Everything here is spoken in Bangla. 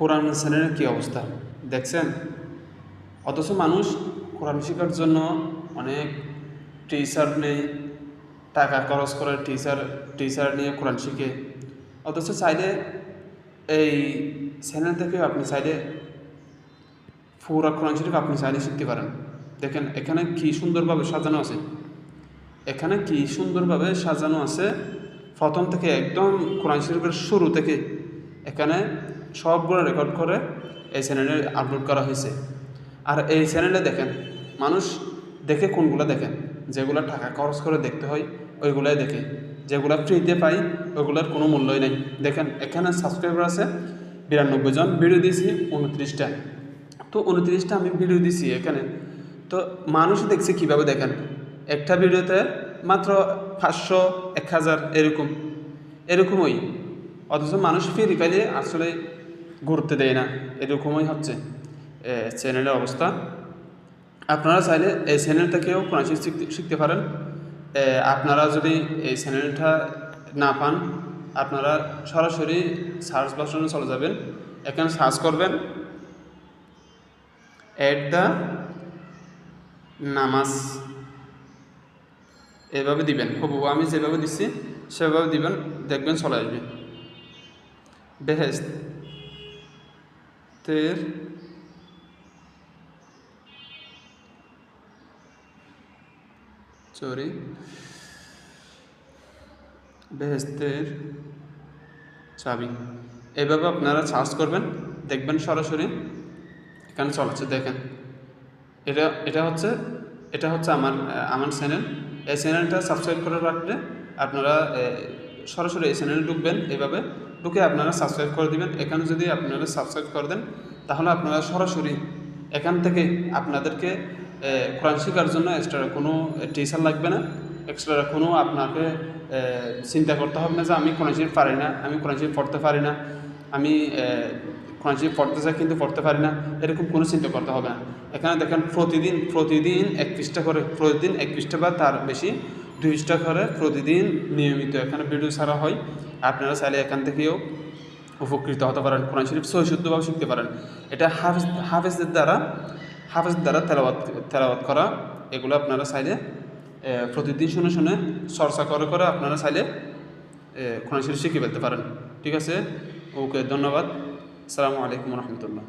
কোরআন চ্যানেলের কী অবস্থা? দেখছেন? অথচ মানুষ কোরআন শেখার জন্য অনেক টিচার নেই, টাকা খরচ করে টিচার টিচার নিয়ে কোরআন শিখে। অথচ চাইলে এই চ্যানেল থেকে আপনি চাইলে পুরা কোরআন শরীফ আপনি চাইলে শিখতে পারেন। দেখেন, এখানে কি সুন্দরভাবে সাজানো আছে? এখানে কি সুন্দরভাবে সাজানো আছে? প্রথম থেকে একদম কোরআন শরীফের শুরু থেকে। এখানে সবগুলো রেকর্ড করে এই চ্যানেলে আপলোড করা হয়েছে। আর এই চ্যানেলে দেখেন, মানুষ দেখে কোনগুলো দেখেন? যেগুলো টাকা খরচ করে দেখতে হয়, ওইগুলাই দেখে। যেগুলো ফ্রিতে পাই, ওইগুলোর কোনো মূল্যই নেই। দেখেন, এখানে সাবস্ক্রাইবার আছে বিরানব্বই জন। ভিডিও দিয়েছি উনত্রিশটা। তো উনত্রিশটা আমি ভিডিও দিছি এখানে। তো মানুষ দেখছে কীভাবে দেখেন? একটা ভিডিওতে মাত্র পাঁচশো, এক হাজার, এরকম। এরকমই। অথচ মানুষ ফিরি পাইলে আসলে গুরুত্ব দেয় না। এরকমই হচ্ছে চ্যানেলের অবস্থা। আপনারা চাইলে এই চ্যানেল থেকেও শিখতে পারেন। আপনারা যদি এই চ্যানেলটা না পান, আপনারা সরাসরি সার্চ বাসনে চলে যাবেন। এখানে সার্চ করবেন এট দ্য নামাজ। এভাবে দিবেন হবু আমি যেভাবে দিচ্ছি সেভাবে দিবেন, দেখবেন চলে আসবে। বেহেস্ত তের সরি বেহেস্তের চাবি। এভাবে আপনারা সার্চ করবেন, দেখবেন সরাসরি। এখানে চলেছে, দেখেন। এটা এটা হচ্ছে এটা হচ্ছে আমার আমার চ্যানেল এই চ্যানেলটা সাবস্ক্রাইব করে রাখলে আপনারা সরাসরি এই চ্যানেলে ঢুকবেন। এভাবে ঢুকে আপনারা সাবস্ক্রাইব করে দিবেন। এখানে যদি আপনারা সাবস্ক্রাইব করে দেন, তাহলে আপনারা সরাসরি এখান থেকে আপনাদেরকে কোরআন শেখার জন্য এক্সট্রা কোনো টিচার লাগবে না। এক্সট্রা কোনো আপনাকে চিন্তা করতে হবে না যে আমি কোরআন শরীফ পারি না, আমি কোরআন শরীফ পড়তে পারি না, আমি কোরআন শরীফ পড়তে চাই কিন্তু পড়তে পারি না, এরকম কোনো চিন্তা করতে হবে না। এখানে দেখেন প্রতিদিন প্রতিদিন এক পৃষ্ঠা করে, প্রতিদিন এক পৃষ্ঠা বা তার বেশি পৃষ্ঠা করে প্রতিদিন নিয়মিত এখানে ভিডিও ছাড়া হয়। আপনারা চাইলে এখান থেকেও উপকৃত হতে পারেন, কোরআন শরীফ সহিশুদ্ধভাবে শিখতে পারেন। এটা হাফেজ, হাফেজদের দ্বারা হাফেজদের দ্বারা তেলাওয়াত তেলাওয়াত করা, এগুলো আপনারা চাইলে প্রতিদিন শুনে শুনে চর্চা করে করে আপনারা চাইলে কোরআন শরীফ শিখে ফেলতে পারেন। ঠিক আছে? ওকে, ধন্যবাদ। আসসালামু আলাইকুম রহমতুল্লাহ।